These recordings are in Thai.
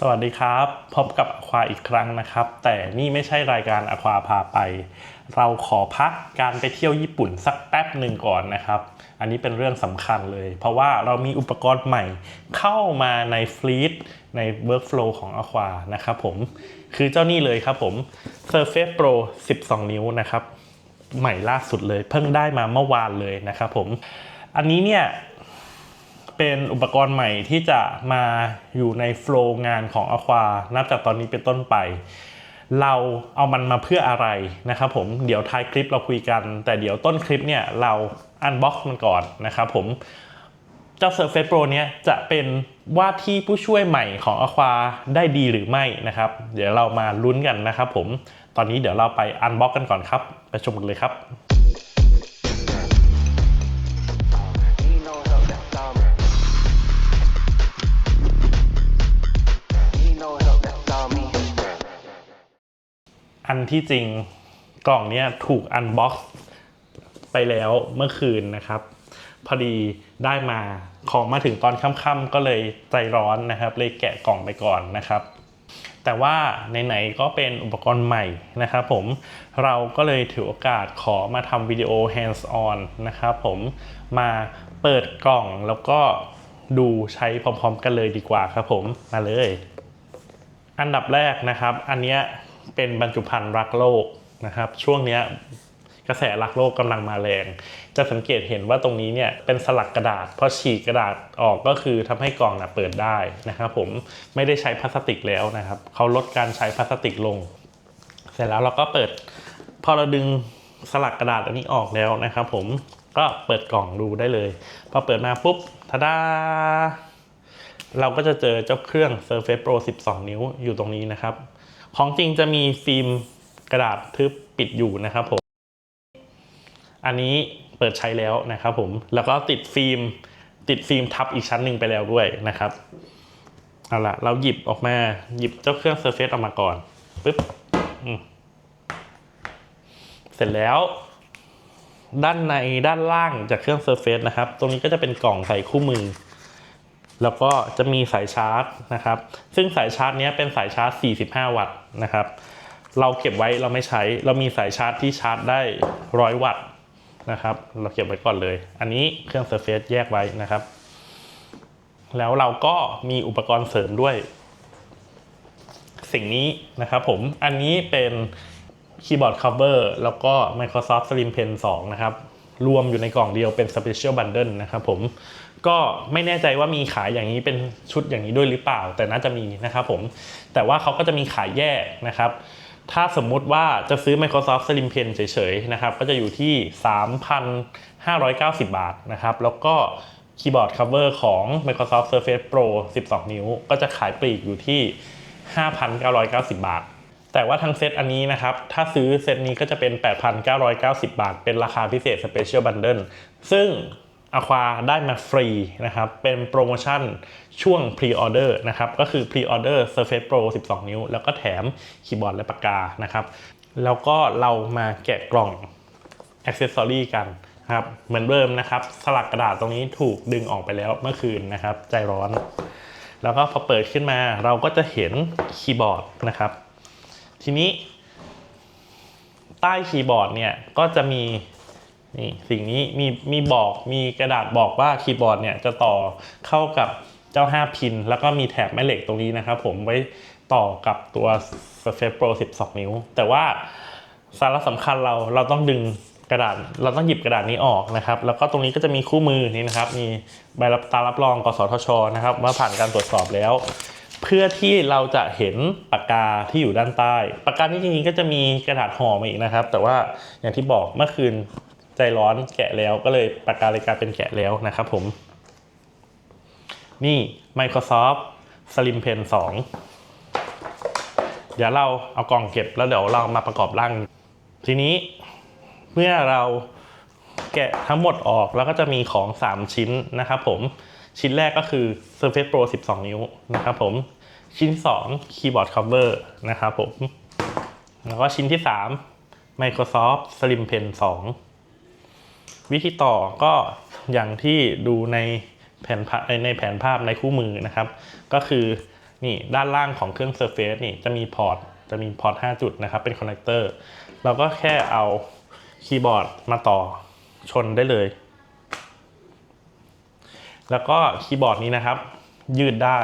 สวัสดีครับ พบกับอควาอีกครั้งนะครับ แต่นี่ไม่ใช่รายการอควาพาไป เราขอพักการไปเที่ยวญี่ปุ่นสักแป๊บหนึ่งก่อนนะครับ อันนี้เป็นเรื่องสำคัญเลย เพราะว่าเรามีอุปกรณ์ใหม่เข้ามาในฟลีตใน Workflow ของ Aqua นะครับผม คือเจ้านี่เลยครับผม Surface Pro 12 นิ้วนะครับ ใหม่ล่าสุดเลย เพิ่งได้มาเมื่อวานเลยนะครับผม อันนี้เนี่ย เป็นอุปกรณ์ใหม่ที่จะมาอยู่ในโฟล์งานของ Aqua นับจากตอนนี้เป็นต้นไป เราเอามันมาเพื่ออะไรนะครับผมเดี๋ยวท้ายคลิปเราคุยกัน แต่เดี๋ยวต้นคลิปเนี่ยเราอันบ็อกซ์มันก่อนนะครับผมเจ้า Surface Pro เนี้ยจะเป็นว่าที่ผู้ช่วยใหม่ของ Aqua ได้ดีหรือไม่นะครับ เดี๋ยวเรามาลุ้นกันนะครับผม ตอนนี้เดี๋ยวเราไปอันบ็อกกันก่อนครับ ไปชมกันเลยครับ อันที่จริงกล่องเนี้ยถูกอันบ็อกซ์ไปแล้วเมื่อคืนนะครับ พอดีได้มาของมาถึงตอนค่ำๆก็เลยใจร้อนนะครับ เลยแกะกล่องไปก่อนนะครับ แต่ว่าไหนๆก็เป็นอุปกรณ์ใหม่นะครับผมเราก็เลยถือโอกาสขอมาทำวิดีโอ hands on นะครับผมมาเปิดกล่องแล้วก็ดูใช้พร้อมๆ กันเลยดีกว่าครับผมมาเลย อันดับแรกนะครับ อันเนี้ย เป็นบรรจุภัณฑ์รักโลกนะครับ ช่วงนี้กระแสรักโลกกำลังมาแรง จะสังเกตเห็นว่าตรงนี้เนี่ยเป็นสลักกระดาษพอฉีกกระดาษออกก็คือทำให้กล่องนะเปิดได้นะครับผมไม่ได้ใช้พลาสติกแล้วนะครับเขาลดการใช้พลาสติกลง เสร็จแล้วเราก็เปิด พอเราดึงสลักกระดาษอันนี้ออกแล้วนะครับผมก็เปิดกล่องดูได้เลย พอเปิดมาปุ๊บทาดาเราก็จะเจอเจ้าเครื่อง Surface Pro 12 นิ้วอยู่ตรงนี้นะครับ ของจริงจะมีฟิล์มกระดาษทึบปิดอยู่นะครับผม อันนี้เปิดใช้แล้วนะครับผม แล้วก็ติดฟิล์มติดฟิล์มทับอีกชั้นหนึ่งไปแล้วด้วยนะครับ เอาละเราหยิบออกมาหยิบเจ้าเครื่อง Surface ออกมาก่อนปึ๊บเสร็จแล้ว ด้านในด้านล่างจากเครื่อง Surface นะครับ ตรงนี้ก็จะเป็นกล่องใส่คู่มือ แล้วก็จะมีสายชาร์จนะครับ ซึ่งสายชาร์จนี้เป็นสายชาร์จ 45 วัตต์นะครับ เราเก็บไว้เราไม่ใช้ เรามีสายชาร์จที่ชาร์จได้ 100 วัตต์นะครับ เราเก็บไว้ก่อนเลย อันนี้เครื่อง Surface แยกไว้นะครับ แล้วเราก็มีอุปกรณ์เสริมด้วย สิ่งนี้นะครับผม อันนี้เป็นคีย์บอร์ด cover แล้วก็ Microsoft Slim Pen 2 นะครับ รวมอยู่ในกล่องเดียวเป็น Special Bundle นะครับผม ก็ไม่แน่ใจว่ามีขายอย่างนี้เป็นชุดอย่างนี้ด้วยหรือเปล่า แต่น่าจะมีนะครับผมแต่ว่าเขาก็จะมีขายแยกนะครับ ถ้าสมมุติว่าจะซื้อ Microsoft Slim Pen เฉยๆนะครับก็จะอยู่ที่ 3,590 บาทนะครับแล้วก็คีย์บอร์ด cover ของ Microsoft Surface Pro 12 นิ้ว ก็จะขายปลีกอยู่ที่ 5,990 บาท แต่ว่าทั้งเซตอันนี้นะครับ ถ้าซื้อเซตนี้ก็จะเป็น 8,990 บาท เป็นราคาพิเศษ Special Bundle ซึ่ง Aqua ได้มาฟรีนะครับ เป็นโปรโมชั่นช่วง Pre-Order นะครับ ก็คือ Pre-Order Surface Pro 12 นิ้ว แล้วก็แถมคีย์บอร์ดและปากกานะครับ แล้วก็เรามาแกะกล่องอ c เซสซอรีกันนะครับเหมือนเดิมนะครับ สลักกระดาษตรงนี้ถูกดึงออกไปแล้วเมื่อคืนนะครับ ใจร้อน แล้วก็พอเปิดขึ้นมาเราก็จะเห็นคีย์บอร์ดนะครับ ทีนี้ ใต้คีย์บอร์ดเนี่ยก็จะมี นี่สิ่งนี้มีมีบอกมีกระดาษบอกว่าคีย์บอร์ดเนี่ยจะต่อเข้ากับเจ้า 5 พิน แล้วก็มีแถบแม่เหล็กตรงนี้นะครับผมไว้ต่อกับตัว Surface Pro 12 นิ้ว แต่ว่าสาระสำคัญเราเราต้องดึงกระดาษเราต้องหยิบกระดาษนี้ออกนะครับ แล้วก็ตรงนี้ก็จะมีคู่มือนี่นะครับ มีใบรับตารับรองกสทชนะครับว่าผ่านการตรวจสอบแล้ว เพื่อที่เราจะเห็นปากกาที่อยู่ด้านใต้ ปากกานี่จริงๆก็จะมีกระดาษห่อมาอีกนะครับ แต่ว่าอย่างที่บอกเมื่อคืน ใจร้อนแกะแล้วก็เลยปากกาเลยกลายเป็นแกะแล้วนะครับผม นี่ Microsoft Slim Pen 2 เดี๋ยวเราเอากล่องเก็บแล้วเดี๋ยวเรามาประกอบร่าง ทีนี้เมื่อเราแกะทั้งหมดออกแล้วก็จะมีของ 3 ชิ้นนะครับผมชิ้นแรกก็คือ Surface Pro 12 นิ้วนะครับผม ชิ้นที่2 Keyboard Cover นะครับผม แล้วก็ชิ้นที่ 3 Microsoft Slim Pen 2 วิธีต่อก็อย่างที่ดูในแผนภาพในแผนภาพในคู่มือนะครับ ก็คือนี่ด้านล่างของเครื่อง Surface นี่จะมีพอร์ตจะมีพอร์ต 5 จุดนะครับ เป็นคอนเนคเตอร์เราก็แค่เอาคีย์บอร์ดมาต่อชนได้เลย แล้วก็คีย์บอร์ดนี้นะครับ ยืดได้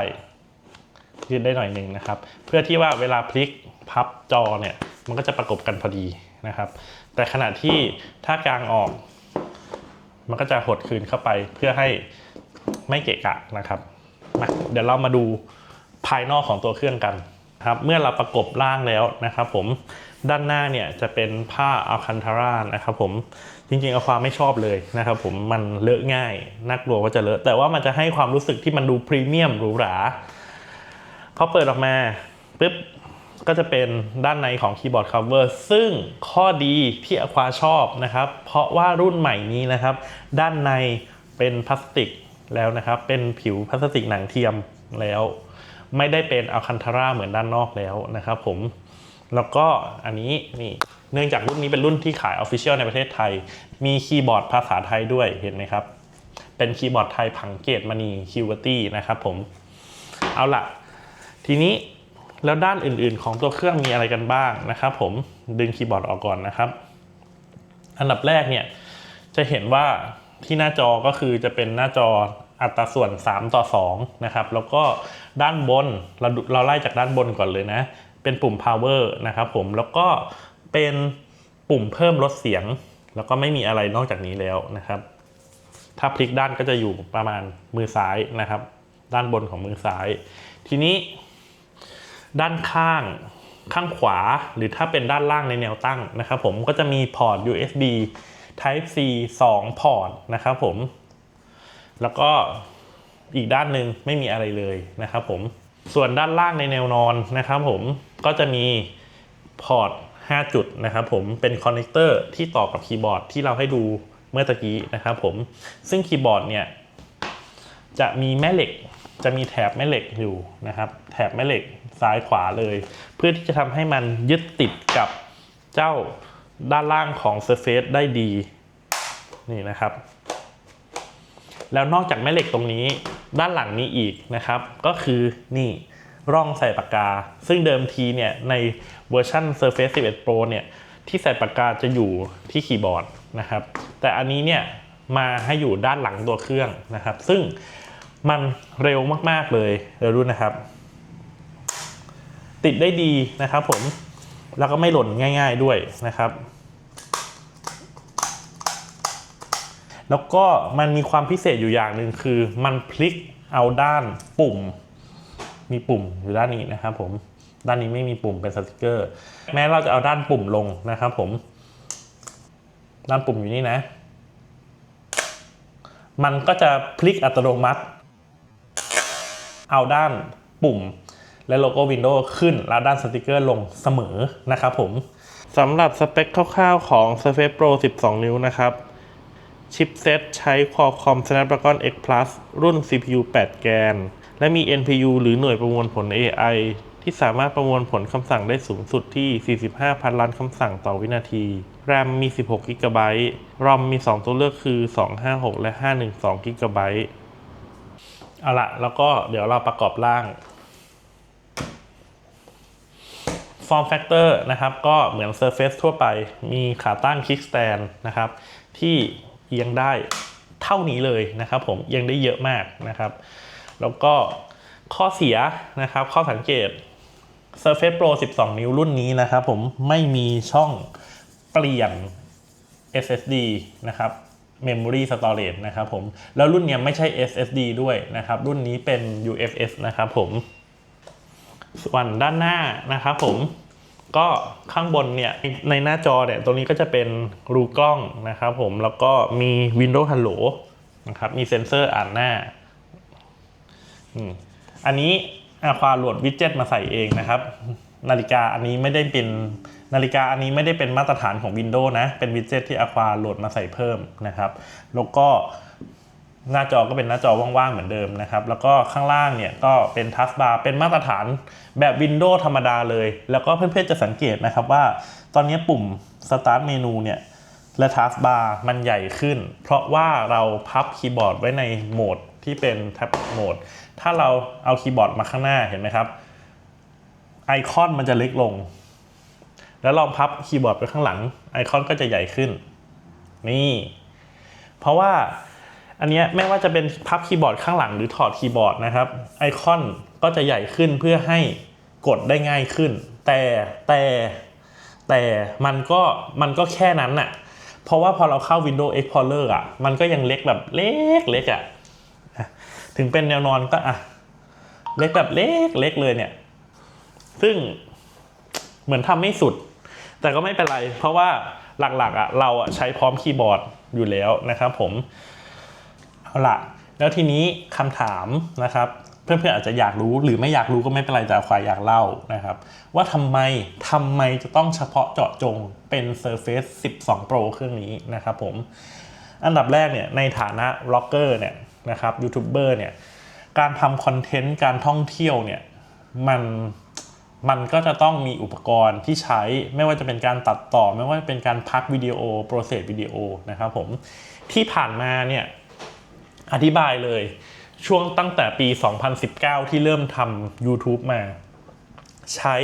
ยืดได้หน่อยหนึ่งนะครับ เพื่อที่ว่าเวลาพลิกพับจอเนี่ย มันก็จะประกบกันพอดีนะครับ แต่ขณะที่ถ้ากลางออก มันก็จะหดคืนเข้าไปเพื่อให้ไม่เกะกะนะครับมาเดี๋ยวเรามาดูภายนอกของตัวเครื่องกันครับเมื่อเราประกบล่างแล้วนะครับผมด้านหน้าเนี่ยจะเป็นผ้าอัลคันทารานะครับผมจริงๆเอาความไม่ชอบเลยนะครับผมมันเลอะง่ายน่ากลัวว่าจะเลอะแต่ว่ามันจะให้ความรู้สึกที่มันดูพรีเมียมหรูหราพอเปิดออกมาปุ๊บ ก็จะเป็นด้านในของคีย์บอร์ด cover ซึ่งข้อดีที่อควาชอบนะครับ เพราะว่ารุ่นใหม่นี้นะครับ ด้านในเป็นพลาสติกแล้วนะครับ เป็นผิวพลาสติกหนังเทียมแล้ว ไม่ได้เป็นอัลคันทาร่าเหมือนด้านนอกแล้วนะครับผมแล้วก็อันนี้นี่เนื่องจากรุ่นนี้เป็นรุ่นที่ขาย Official ในประเทศไทย มีคีย์บอร์ดภาษาไทยด้วยเห็นไหมครับ เป็นคีย์บอร์ดไทยผังเกตมณีคิวเวอร์ตี้นะครับผม เอาล่ะ ทีนี้ แล้วด้านอื่นๆของตัวเครื่องมีอะไรกันบ้างนะครับผมดึงคีย์บอร์ดออกก่อนนะครับ อันดับแรกเนี่ยจะเห็นว่าที่หน้าจอก็คือจะเป็นหน้าจออัตราส่วน 3 ต่อ 2 นะครับ แล้วก็ด้านบนเราเราไล่จากด้านบนก่อนเลยนะ เป็นปุ่ม power นะครับผมแล้วก็เป็นปุ่มเพิ่มลดเสียง แล้วก็ไม่มีอะไรนอกจากนี้แล้วนะครับ ถ้าพลิกด้านก็จะอยู่ประมาณมือซ้ายนะครับ ด้านบนของมือซ้าย ทีนี้ ด้านข้างข้างขวา หรือถ้าเป็นด้านล่างในแนวตั้งนะครับผมก็จะมีพอร์ต USB Type C 2 พอร์ตนะครับผม แล้วก็อีกด้านหนึ่งไม่มีอะไรเลยนะครับผม ส่วนด้านล่างในแนวนอนนะครับผมก็จะมีพอร์ต 5 จุดนะครับผมเป็นคอนเนคเตอร์ที่ต่อกับคีย์บอร์ดที่เราให้ดูเมื่อตะกี้นะครับผม ซึ่งคีย์บอร์ดเนี่ยจะมีแม่เหล็ก จะมีแถบแม่เหล็กอยู่นะครับ แถบแม่เหล็กซ้ายขวาเลย เพื่อที่จะทำให้มันยึดติดกับเจ้าด้านล่างของ Surface ได้ดีนี่นะครับ แล้วนอกจากแม่เหล็กตรงนี้ด้านหลังนี้อีกนะครับ ก็คือนี่ร่องใส่ปากกา ซึ่งเดิมทีเนี่ยในเวอร์ชัน Surface 11 Pro เนี่ยที่ใส่ปากกาจะอยู่ที่คีย์บอร์ดนะครับ แต่อันนี้เนี่ยมาให้อยู่ด้านหลังตัวเครื่องนะครับ ซึ่ง มันเร็วมากๆเลยเดี๋ยวดูนะครับ ติดได้ดีนะครับผมแล้วก็ไม่หล่นง่ายๆด้วยนะครับ แล้วก็มันมีความพิเศษอยู่อย่างหนึ่งคือ มันพลิกเอาด้านปุ่ม มีปุ่มอยู่ด้านนี้นะครับผมด้านนี้ไม่มีปุ่มเป็นสติกเกอร์ แม้เราจะเอาด้านปุ่มลงนะครับผม ด้านปุ่มอยู่นี่นะ มันก็จะพลิกอัตโนมัติ เอาด้านปุ่ม และโลโก้ Windows ขึ้น แล้วด้านสติกเกอร์ลงเสมอนะครับผมสำหรับสเปคคร่าวๆของ Surface Pro 12 นิ้วนะครับชิปเซตใช้ Qualcomm Snapdragon X Plus รุ่น CPU 8 แกน และมี NPU หรือหน่วยประมวลผล AI ที่สามารถประมวลผลคำสั่งได้สูงสุดที่ 45พันล้านคำสั่งต่อวินาที RAM มี 16 g b ROM มี 2 ตัวเลือกคือ 256 และ 512 g b เอาละแล้วก็เดี๋ยวเราประกอบร่าง Form Factor นะครับก็เหมือน Surface ทั่วไป มีขาตั้ง Kickstand นะครับ ที่เอียงได้เท่านี้เลยนะครับผมเอียงได้เยอะมากนะครับ แล้วก็ข้อเสียนะครับ ข้อสังเกต Surface Pro 12 นิ้วรุ่นนี้นะครับผมไม่มีช่องเปลี่ยน SSD นะครับ Memory Storage นะครับผม แล้วรุ่นนี้ไม่ใช่ SSD ด้วยนะครับ รุ่นนี้เป็น UFS นะครับผมส่วนด้านหน้านะครับผมก็ข้างบนเนี่ยในหน้าจอเนี่ยตรงนี้ก็จะเป็นรูกล้องนะครับผมแล้วก็มี Windows Hello นะครับมีเซ็นเซอร์อ่านหน้าอันนี้อาควาโหลดวิดเจ็ตมาใส่เองนะครับ นาฬิกาอันนี้ไม่ได้เป็น นาฬิกาอันนี้ไม่ได้เป็นมาตรฐานของ Windows นะ เป็นวิดเจ็ตที่อาควาโหลดมาใส่เพิ่มนะครับ แล้วก็หน้าจอก็เป็นหน้าจอว่างๆเหมือนเดิมนะครับ แล้วก็ข้างล่างเนี่ยก็เป็นทัสบาร์เป็นมาตรฐานแบบ Windows ธรรมดาเลย แล้วก็เพื่อนๆจะสังเกตนะครับว่า ตอนนี้ปุ่ม Start เมนูเนี่ยและทัสบาร์มันใหญ่ขึ้น เพราะว่าเราพับคีย์บอร์ดไว้ในโหมดที่เป็นแท็บโหมด ถ้าเราเอาคีย์บอร์ดมาข้างหน้าเห็นไหมครับ ไอคอนมันจะเล็กลง แล้วลองพับคีย์บอร์ดไปข้างหลัง ไอคอนก็จะใหญ่ขึ้น นี่ เพราะว่าอันเนี้ยไม่ว่าจะเป็นพับคีย์บอร์ดข้างหลังหรือถอดคีย์บอร์ดนะครับ ไอคอนก็จะใหญ่ขึ้นเพื่อให้กดได้ง่ายขึ้น แต่แต่แต่มันก็มันก็แค่นั้นน่ะ เพราะว่าพอเราเข้า Windows Explorer อะ มันก็ยังเล็กแบบเล็กเล็กอะอะถึงเป็นแนวนอนก็อะ เล็กแบบเล็กเล็กเลยเนี่ย ซึ่งเหมือนทำไม่สุด แต่ก็ไม่เป็นไร เพราะว่าหลักๆอะเราอะใช้พร้อมคีย์บอร์ดอยู่แล้วนะครับผม เอาละแล้วทีนี้คำถามนะครับ เพื่อนๆอาจจะอยากรู้หรือไม่อยากรู้ก็ไม่เป็นไรแต่ควายอยากเล่านะครับ ว่าทำไมทำไมจะต้องเฉพาะเจาะจงเป็น Surface 12 Pro เครื่องนี้นะครับผม อันดับแรกเนี่ยในฐานะบล็อกเกอร์เนี่ยนะครับยูทูบเบอร์เนี่ยการทำคอนเทนต์การท่องเที่ยวเนี่ยมัน มันก็จะต้องมีอุปกรณ์ที่ใช้ไม่ว่าจะเป็นการตัดต่อ ไม่ว่าจะเป็นการพักวิดีโอโปรเซสวิดีโอนะครับผมที่ผ่านมาเนี่ยอธิบายเลยช่วงตั้งแต่ปี 2019 ที่เริ่มทำ YouTube มา ใช้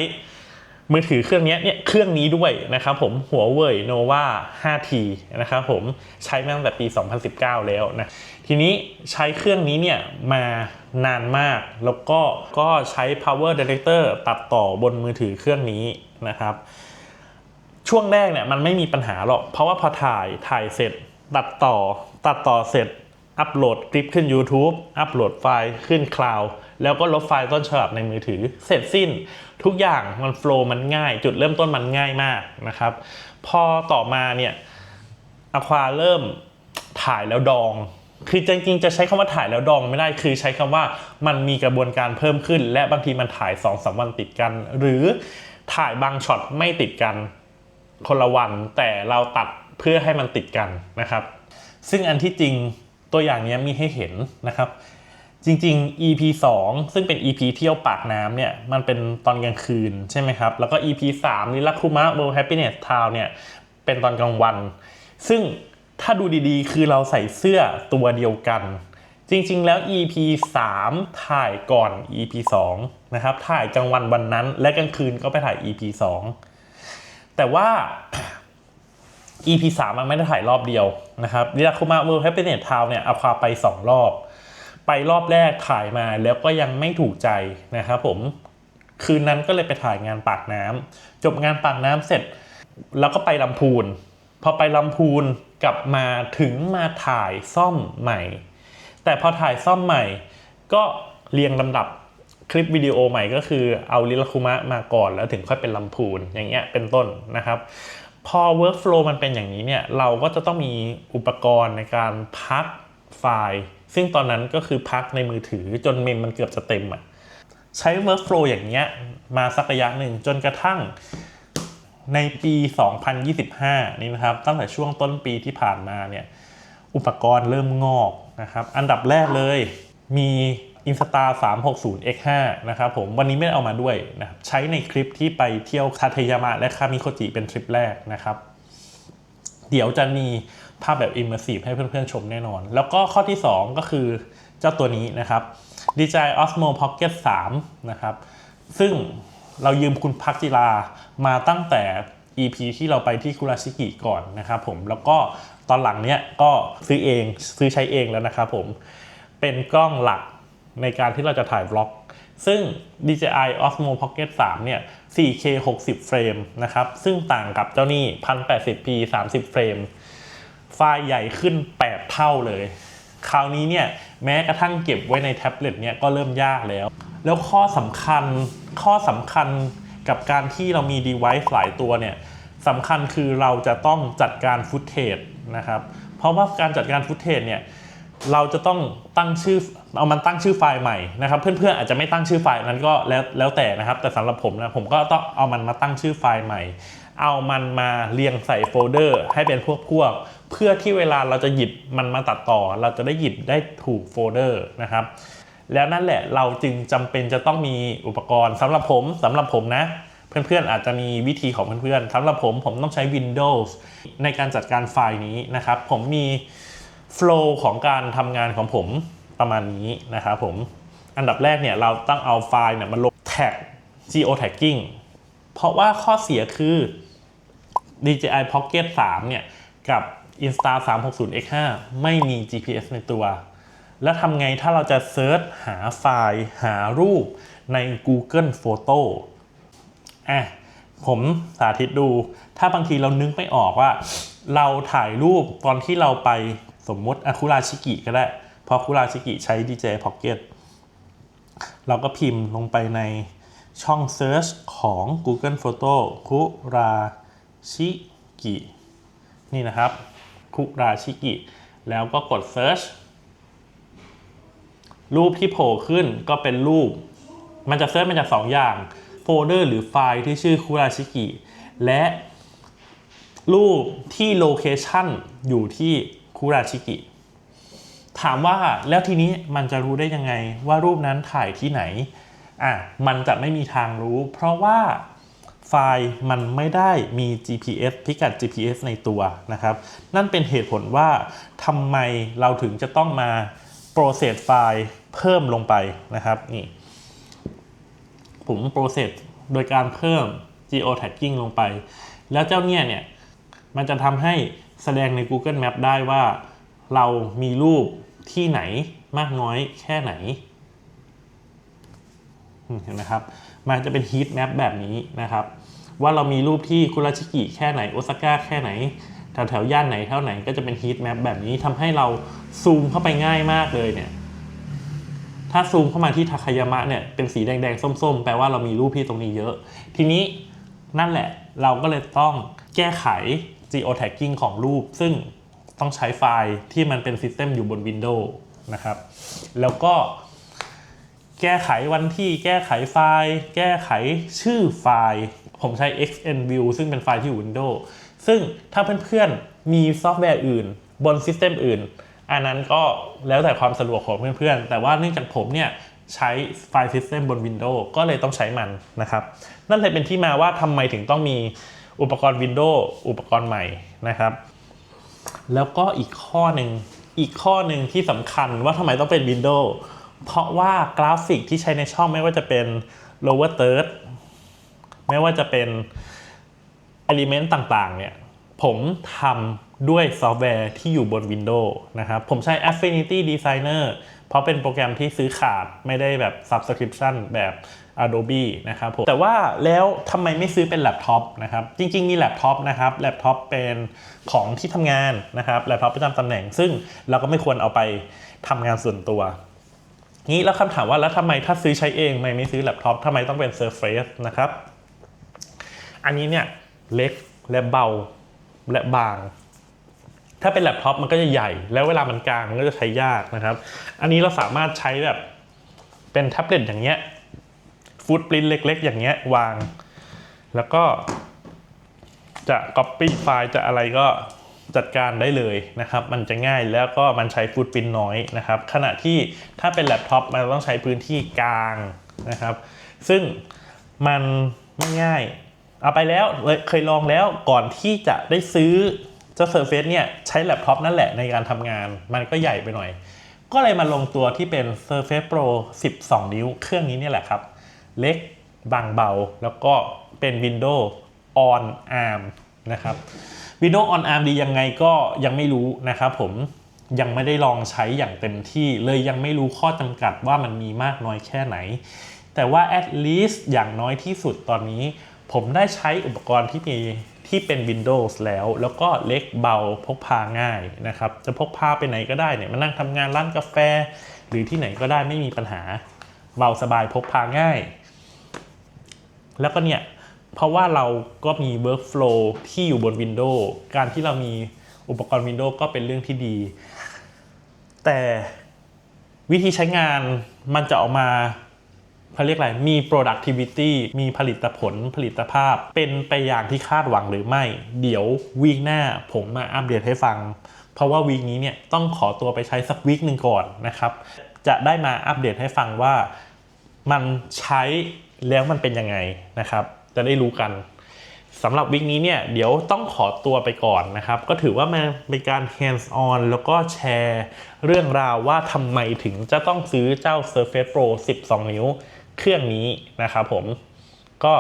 มือถือเครื่องนี้เนี่ยเครื่องนี้ด้วยนะครับผมหัวเว่ย Nova 5T นะครับผมใช้มาตั้งแต่ปี 2019 แล้วนะทีนี้ใช้เครื่องนี้เนี่ยมานานมากแล้วก็ก็ใช้ Power Director ตัดต่อบนมือถือเครื่องนี้นะครับ ช่วงแรกเนี่ยมันไม่มีปัญหาหรอก เพราะว่าพอถ่ายถ่ายเสร็จ ตัดต่อตัดต่อเสร็จอัปโหลดคลิปขึ้น YouTube อัปโหลดไฟล์ขึ้นคลาว แล้วก็ลบไฟล์ต้นฉบับในมือถือ เสร็จสิ้นทุกอย่างมันโฟล์มันง่าย จุดเริ่มต้นมันง่ายมากนะครับ พอต่อมาเนี่ยอควาเริ่มถ่ายแล้วดอง คือจริงๆ จะใช้คำว่าถ่ายแล้วดองไม่ได้คือใช้คำว่ามันมีกระบวนการเพิ่มขึ้น และบางทีมันถ่าย2อสวันติดกัน หรือถ่ายบางช็อตไม่ติดกันคนละวัน แต่เราตัดเพื่อให้มันติดกันนะครับ ซึ่งอันที่จริงตัวอย่างนี้มีให้เห็นนะครับ จริง ๆ EP 2 ซึ่งเป็น EP เที่ยวปากน้ำเนี่ยมันเป็นตอนกลางคืนใช่ไหมครับ แล้วก็ EP 3นิลักคุมะ World Happiness Town เนี่ยเป็นตอนกลางวัน ซึ่งถ้าดูดีๆ คือเราใส่เสื้อตัวเดียวกัน จริง ๆ แล้ว EP 3 ถ่ายก่อน EP 2 นะครับ ถ่ายกลางวันวันนั้น และกลางคืนก็ไปถ่าย EP 2 แต่ว่า EP 3 มันไม่ได้ถ่ายรอบเดียวนะครับวิลาคุมาเวิร์ลแฮปปี้เนสทาวเนี่ยเอาควาไป 2 รอบ ไปรอบแรกถ่ายมาแล้วก็ยังไม่ถูกใจนะครับผมคืนนั้นก็เลยไปถ่ายงานปากน้ำจบงานปากน้ำเสร็จ แล้วก็ไปลำพูน พอไปลำพูนกลับมาถึงมาถ่ายซ่อมใหม่ แต่พอถ่ายซ่อมใหม่ ก็เรียงลำดับคลิปวิดีโอใหม่ก็คือเอาลิลคุมะมาก่อนแล้วถึงค่อยเป็นลำพูนอย่างเงี้ยเป็นต้นนะครับพอ workflow มันเป็นอย่างนี้เนี่ยเราก็จะต้องมีอุปกรณ์ในการพักไฟล์ ซึ่งตอนนั้นก็คือพักในมือถือจนเมมมันเกือบจะเต็มอะใช้ workflow อย่างเงี้ยมาสักระยะหนึ่งจนกระทั่งในปี 2025 นี่นะครับ ตั้งแต่ช่วงต้นปีที่ผ่านมาเนี่ยอุปกรณ์เริ่มงอกนะครับ อันดับแรกเลยมี Insta 360 X5 นะครับผมวันนี้ไม่ได้เอามาด้วยนะครับใช้ในคลิปที่ไปเที่ยวคาเทยามะและคามิโคจิเป็นทริปแรกนะครับ เดี๋ยวจะมีภาพแบบ Immersive ให้เพื่อนๆชมแน่นอน แล้วก็ข้อที่ 2 ก็คือเจ้าตัวนี้นะครับ DJI Osmo Pocket 3 นะครับ ซึ่งเรายืมคุณพักจิรามาตั้งแต่ EP ที่เราไปที่คุราชิกิก่อนนะครับผม แล้วก็ตอนหลังเนี้ยก็ซื้อเองซื้อใช้เองแล้วนะครับผม เป็นกล้องหลักในการที่เราจะถ่ายบล็อก ซึ่ง DJI Osmo Pocket 3 เนี่ย 4K 60 เฟรมนะครับ ซึ่งต่างกับเจ้านี่ 1080p 30 เฟรม ไฟล์ใหญ่ขึ้น 8 เท่าเลย คราวนี้เนี่ย แม้กระทั่งเก็บไว้ในแท็บเล็ตเนี่ยก็เริ่มยากแล้ว แล้วข้อสำคัญข้อสำคัญกับการที่เรามี device หลายตัวเนี่ยสำคัญคือเราจะต้องจัดการฟุตเทจนะครับ เพราะว่าการจัดการฟุตเทจเนี่ย เราจะต้องตั้งชื่อเอามันตั้งชื่อไฟล์ใหม่นะครับ เพื่อนๆอาจจะไม่ตั้งชื่อไฟล์นั้นก็แล้วแล้วแต่นะครับ แต่สำหรับผมนะผมก็ต้องเอามันมาตั้งชื่อไฟล์ใหม่ เอามันมาเรียงใส่โฟลเดอร์ ให้เป็นพวกพวกเพื่อที่เวลาเราจะหยิบมันมาตัดต่อ เราจะได้หยิบได้ถูกโฟลเดอร์นะครับ แล้วนั่นแหละเราจึงจำเป็นจะต้องมีอุปกรณ์สำหรับผมสำหรับผมนะเพื่อนๆอาจจะมีวิธีของเพื่อนๆสำหรับผมผมต้องใช้ Windows ในการจัดการไฟล์นี้นะครับ ผมมี โฟล์ของการทำงานของผมประมาณนี้นะครับผมอันดับแรกเนี่ยเราต้องเอาไฟล์เนี่ยมาลงแท็ก geo tagging เพราะว่าข้อเสียคือ DJI Pocket 3 เนี่ย กับ Insta 360 X5 ไม่มี GPS ในตัว แล้วทำไงถ้าเราจะเซิร์ชหาไฟล์หารูปใน Google Photo อะผมสาธิตดู ถ้าบางทีเรานึกไม่ออกว่า เราถ่ายรูปตอนที่เราไป สมมติอะคุราชิกิก็ได้เพราะคุราชิกิใช้ DJ Pocket เราก็พิมพ์ลงไปในช่อง Search ของ Google Photo คุราชิกินี่นะครับ คุราชิกิ แล้วก็กด Search รูปที่โผล่ขึ้นก็เป็นรูป มันจะเซิร์ชมาจากสองอย่าง โฟลเดอร์หรือไฟล์ที่ชื่อคุราชิกิ และรูปที่โลเคชันอยู่ที่ คุราชิกิ ถามว่าแล้วทีนี้มันจะรู้ได้ยังไงว่ารูปนั้นถ่ายที่ไหนอะมันจะไม่มีทางรู้ เพราะว่าไฟล์มันไม่ได้มี GPS พิกัด GPS ในตัวนะครับ นั่นเป็นเหตุผลว่าทำไมเราถึงจะต้องมา process ไฟล์เพิ่มลงไปนะครับนี่ผม process โดยการเพิ่ม geo tagging ลงไป แล้วเจ้าเนี่ยเนี่ย มันจะทำให้ แสดงใน Google Map ได้ว่า เรามีรูปที่ไหนมากน้อยแค่ไหนเห็นไหมครับ มันจะเป็น heat map แบบนี้นะครับ ว่าเรามีรูปที่คุราชิกิแค่ไหน โอซาก้าแค่ไหน แถวแถวๆย่านไหนเท่าไหนก็จะเป็น heat map แบบนี้ทำให้เราซูมเข้าไปง่ายมากเลยเนี่ย ถ้าซูมเข้ามาที่ทาคายามะเนี่ยเป็นสีแดงๆ ส้ม ๆ แปลว่าเรามีรูปที่ตรงนี้เยอะ ทีนี้นั่นแหละเราก็เลยต้องแก้ไข geo tagging ของรูป ซึ่งต้องใช้ไฟล์ที่มันเป็นซิสเต็มอยู่บน Windows นะครับ แล้วก็แก้ไขวันที่แก้ไขไฟล์ แก้ไขชื่อไฟล์ ผมใช้ xnview ซึ่งเป็นไฟล์ที่อยู่ Windows ซึ่งถ้าเพื่อนๆ มีซอฟต์แวร์อื่น บนซิสเต็มอื่น อันนั้นก็แล้วแต่ความสะดวกของเพื่อนๆ แต่ว่าเนื่องจากผมเนี่ยใช้ไฟล์ซิสเต็มบน Windows ก็เลยต้องใช้มันนะครับ นั่นเลยเป็นที่มาว่าทำไมถึงต้องมี อุปกรณ์ Windows อุปกรณ์ใหม่นะครับ แล้วก็อีกข้อหนึ่งอีกข้อหนึ่งที่สำคัญว่าทำไมต้องเป็น Windows เพราะว่ากราฟิกที่ใช้ในช่องไม่ว่าจะเป็น lower third ไม่ว่าจะเป็น element ต่างๆ เนี่ย ผมทำด้วยซอฟต์แวร์ที่อยู่บน Windows นะครับ ผมใช้ Affinity Designer เพราะเป็นโปรแกรมที่ซื้อขาดไม่ได้แบบ Subscription แบบ Adobe นะครับผมแต่ว่าแล้วทำไมไม่ซื้อเป็นแล็ปท็อปนะครับจริงๆ มีแล็ปท็อปนะครับแล็ปท็อปเป็นของที่ทำงานนะครับแล็ปท็อปประจำตำแหน่ง ซึ่งเราก็ไม่ควรเอาไปทำงานส่วนตัวงี้แล้วคำถามว่าแล้วทำไมถ้าซื้อใช้เองไม่ไม่ซื้อแล็ปท็อปทำไมต้องเป็น Surface นะครับอันนี้เนี่ยเล็กและเบาและบาง ถ้าเป็นแล็ปท็อปมันก็จะใหญ่ แล้วเวลามันกลางมันก็จะใช้ยากนะครับ อันนี้เราสามารถใช้แบบเป็นแท็บเล็ตอย่างเงี้ย ฟุตปรินเล็ก ๆ อย่างเงี้ยวาง แล้วก็จะ Copy ไฟล์จะอะไรก็จัดการได้เลยนะครับ มันจะง่ายแล้วก็มันใช้ฟุตปรินน้อยนะครับ ขณะที่ถ้าเป็นแล็ปท็อปมันต้องใช้พื้นที่กลางนะครับ ซึ่งมันไม่ง่าย เอาไปแล้วเลยเคยลองแล้วก่อนที่จะได้ซื้อเจ้า Surface เนี่ยใช้แล็ปท็อปนั่นแหละในการทำงาน มันก็ใหญ่ไปหน่อย ก็เลยมาลงตัวที่เป็น Surface Pro 12 นิ้ว เครื่องนี้เนี่ยแหละครับ เล็กบางเบา แล้วก็เป็น Windows on ARM นะครับ Windows on ARM ดียังไงก็ยังไม่รู้นะครับผมยังไม่ได้ลองใช้อย่างเต็มที่เลยยังไม่รู้ข้อจำกัดว่ามันมีมากน้อยแค่ไหน แต่ว่า at least อย่างน้อยที่สุดตอนนี้ ผมได้ใช้อุปกรณ์ที่มีที่เป็น Windows แล้ว แล้วก็เล็กเบาพกพาง่ายนะครับ จะพกพาไปไหนก็ได้เนี่ยมานั่งทำงานร้านกาแฟ หรือที่ไหนก็ได้ไม่มีปัญหา เบาสบายพกพาง่าย แล้วก็เนี่ยเพราะว่าเราก็มี workflow ที่อยู่บน Windows การที่เรามีอุปกรณ์ Windows ก็เป็นเรื่องที่ดี แต่วิธีใช้งานมันจะออกมาเขาเรียกอะไร มี productivity มีผลิตผลผลิตภาพ เป็นไปอย่างที่คาดหวังหรือไม่ เดี๋ยววีคหน้าผมมาอัปเดตให้ฟัง เพราะว่าวีคนี้เนี่ยต้องขอตัวไปใช้สักวีคหนึ่งก่อนนะครับ จะได้มาอัปเดตให้ฟังว่ามันใช้ แล้วมันเป็นยังไงนะครับ จะได้รู้กันสำหรับวิกนี้เนี่ยเดี๋ยวต้องขอตัวไปก่อนนะครับ ก็ถือว่ามันเป็นการ hands on แล้วก็แชร์เรื่องราวว่าทำไมถึงจะต้องซื้อเจ้า Surface Pro 12 นิ้วเครื่องนี้นะครับผมก็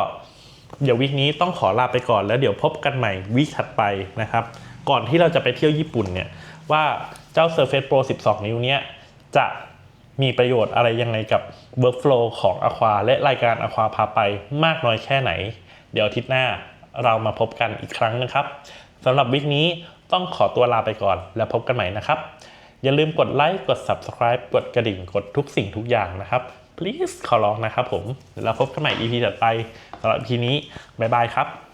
เดี๋ยววิกนี้ต้องขอลาไปก่อนแล้วเดี๋ยวพบกันใหม่วิกถัดไปนะครับ ก่อนที่เราจะไปเที่ยวญี่ปุ่นเนี่ยว่าเจ้า Surface Pro 12 นิ้วเนี้ยจะ มีประโยชน์อะไรยังไงกับ Workflow ของ Aqua และรายการ Aqua พาไปมากน้อยแค่ไหน เดี๋ยวอาทิตย์หน้าเรามาพบกันอีกครั้งนะครับสำหรับวิกนี้ต้องขอตัวลาไปก่อน แล้วพบกันใหม่นะครับ อย่าลืมกดไลค์กด Subscribe กดกระดิ่งกดทุกสิ่งทุกอย่างนะครับ please ขอร้องนะครับผม แล้วพบกันใหม่ EP ถัดไปสำหรับ EP นี้บ๊ายบายครับ